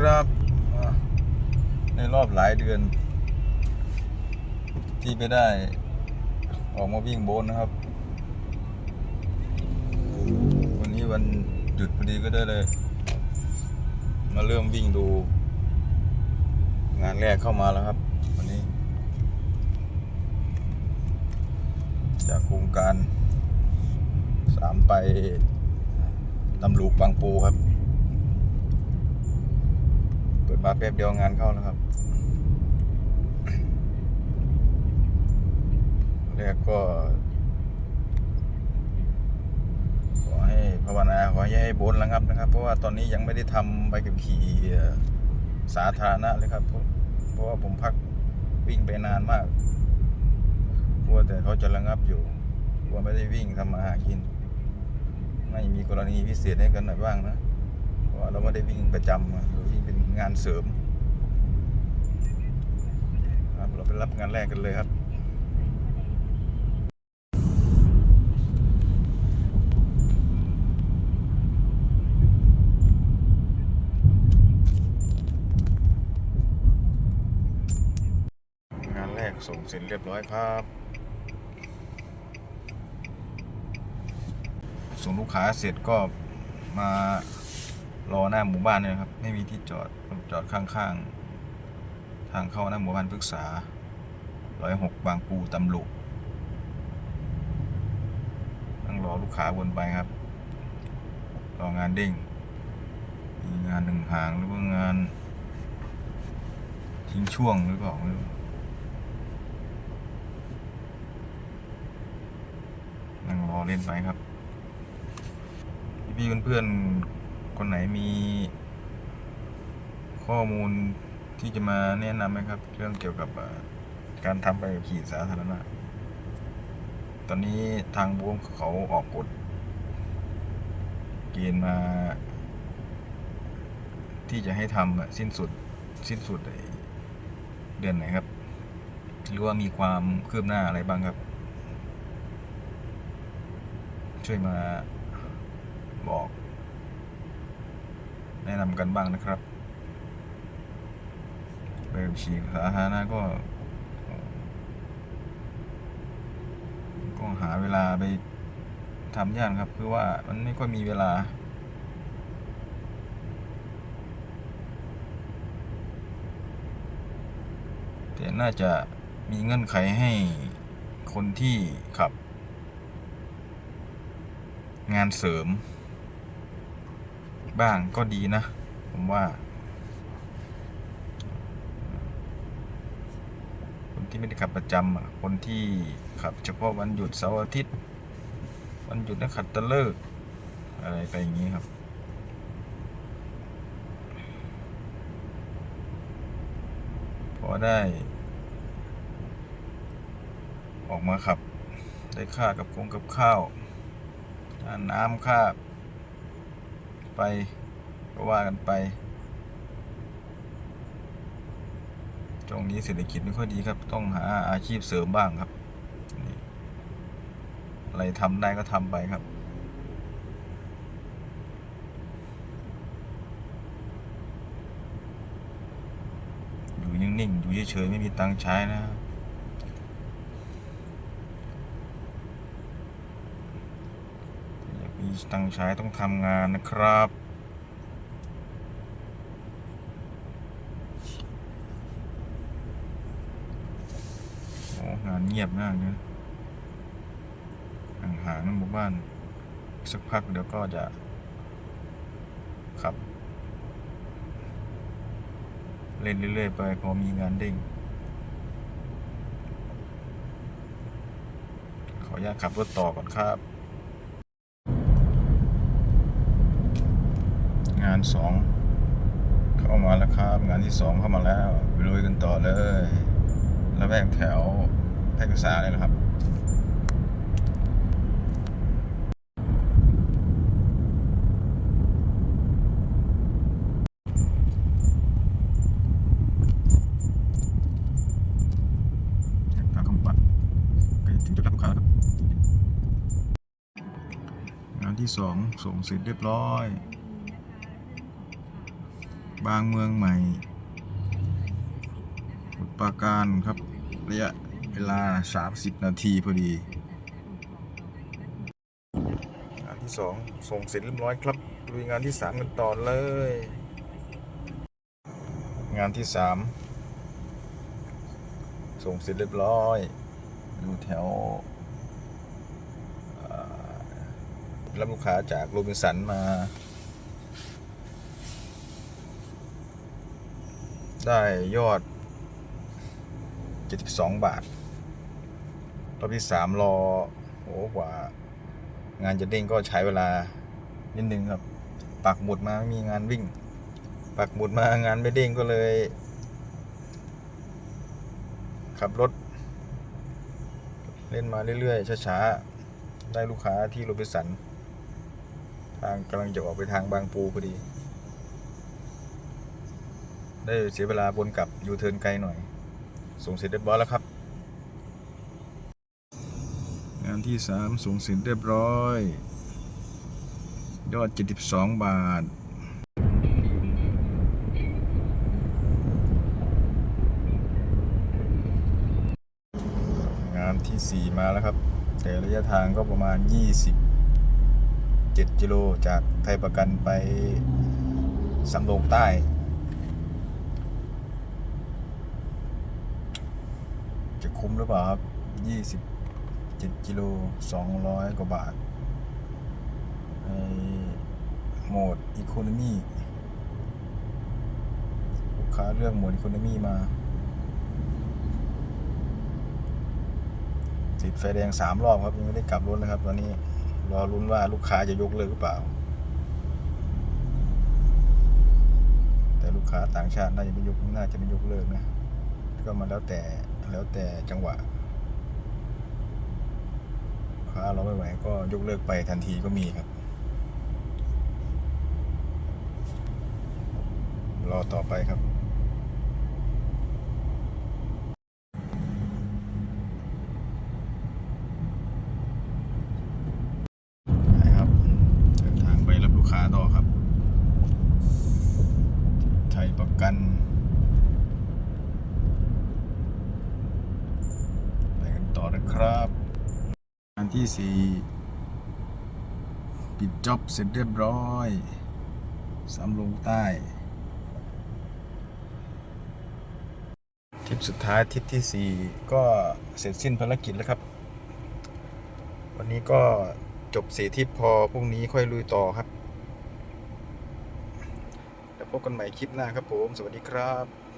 ครับในรอบหลายเดือน ที่ไม่ได้ ออกมาวิ่งโบนนะครับ วันนี้วันหยุดพอดีก็ได้เลย มาเริ่มวิ่งดู งานแรกเข้ามาแล้วครับ วันนี้ จากโครงการสามไปตำลูกบางปูครับ ปิดบาร์แป๊บเดียวงานเข้าแล้วครับแรกก็ ขอให้ภาวนาขอให้ให้บนระงับนะครับ เพราะว่าตอนนี้ยังไม่ได้ทำใบขับขี่สาธารณะเลยครับเพราะเพราะว่าผมพักวิ่งไปนานมากกลัวแต่เขาจะระงับอยู่กลัวไม่ได้วิ่งทำมาหากิน ไม่มีกรณีพิเศษให้กันหน่อยบ้างนะเพราะเราไม่ได้วิ่งประจำเราวิ่งเป็น งานเสริมครับเราไปรับงานแรกกันเลยครับงานแรกส่งเสร็จเรียบร้อยครับ ส่งลูกค้าเสร็จก็มา รอหน้าหมู่บ้านเนี่ยครับ ไม่มีที่จอดจอดข้างๆ ทางเข้าหน้าหมู่บ้านพฤกษาร้อยหกบางปูตำลุนั่งรอลูกค้าวนไปครับ รองานเด้ง มีงานหนึ่งหางหรือว่างาน ทิ้งช่วงหรือเปล่าไม่รู้นั่งรอเล่นไปครับ พี่ๆเพื่อนๆ คนไหนมี ข้อมูลที่จะมาแนะนำไหมครับ เรื่องเกี่ยวกับการทำใบขับขี่สาธารณะ ตอนนี้ทางบวงเขาออกกฎเกณฑ์มา ที่จะให้ทำสิ้นสุดสิ้นสุดเดือนไหนครับ หรือว่ามีความคืบหน้าอะไรบ้างครับ ช่วยมาบอก แนะนำกันบ้างนะครับใบขับขี่สาธารณะก็ ก็หาเวลาไปทำยากครับ คือว่ามันไม่ค่อยมีเวลาแต่น่าจะมีเงื่อนไขให้คนที่ขับ งานเสริม บ้างก็ดีนะ ผมว่า คนที่ไม่ได้ขับประจำอะคนที่ขับเฉพาะวันหยุดเสาร์อาทิตย์ วันหยุดนักขัดตะเลิกษ์อะไรไปอย่างนี้ครับพอได้ ออกมาขับ ได้ค่ากับคงกับข้าว น้ำค่า ไปก็ว่ากันไปช่วงนี้เศรษฐกิจไม่ค่อยดีครับ ต้องหาอาชีพเสริมบ้างครับอะไรทำได้ก็ทำไปครับ อยู่นิ่งๆอยู่เฉยๆไม่มีตังค์ใช้นะครับ อยากมี ตังใช้ต้องทำงานนะครับ โอ้งานเงียบมากเลยห่างๆนั่นหมู่บ้าน สักพักเดี๋ยวก็จะขับ เล่นเรื่อยๆไปพอมีงานเด้งขออนุญาตขับรถต่อก่อนครับ งานสองเข้ามาแล้วครับ งานที่สองเข้ามาแล้วไปลุยกันต่อเลยแล้วแวกแถวแพร่กษาเลยนะครับงเข้าหมู่บ้านใกล้ถึงจุดรับลูกค้าแล้วครับงานที่สองส่งเสร็จเรียบร้อย บางเมืองใหม่สมุปราการครับ ระยะเวลา 30 นาทีพอดีงานที่สองส่งเสร็จเรียบร้อยครับลุยงานที่สามกันต่อเลย งานที่สามส่งเสร็จเรียบร้อยอยู่แถวรับลูกค้าจากโรบินสันมา ได้ยอด 72 บาท รอบที่สามรอโหกว่า งานจะเด้งก็ใช้เวลา นิดนึงครับ ปักหมุดมาไม่มีงานวิ่ง ปักหมุดมางานไม่เด้งก็เลย ขับรถ เล่นมาเรื่อยๆ ช้าๆ ได้ลูกค้าที่โรบินสัน ทางกำลังจะออกไปทางบางปูพอดี ได้เสียเวลาบนกลับยูเทิร์นไกลหน่อย ส่งเสร็จเรียบร้อยแล้วครับ งานที่ 3 ส่งเสร็จเรียบร้อย ยอด 72 บาทงานที่ 4 มาแล้วครับ แต่ระยะทางก็ประมาณ 27กิโลจากไทยประกันไปสำโรงใต้ จะคุ้มหรือเปล่าครับ27กิโล200กว่าบาทในโหมดอีโคโนมีลูกค้าเรื่องโหมดอีโคโนมีมา ติดไฟแดงสามรอบครับ ยังไม่ได้กลับรถเลยครับ ตอนนี้ รอรุ้นว่าลูกค้าจะยกเลิกหรือเปล่า แต่ลูกค้าต่างชาติน่าจะไม่ยกน่าจะไม่ยกเลิกนะ ก็มาแล้วแต่ แล้วแต่จังหวะค้าเราไม่ไหวก็ยกเลิกไปทันทีก็มีครับ รอต่อไปครับ ไปครับเดินทางไปรับลูกค้าต่อครับ ไทยประกัน ไปกัน ต่อนะครับงานที่สี่ปิดจ็อบเสร็จเรียบร้อยสำลงใต้ทริปสุดท้ายทริปที่สี่ก็เสร็จสิ้นภารกิจแล้วครับ วันนี้ก็จบสี่ทริปพอพรุ่งนี้ค่อยลุยต่อครับแล้วพบกันใหม่คลิปหน้าครับผม สวัสดีครับ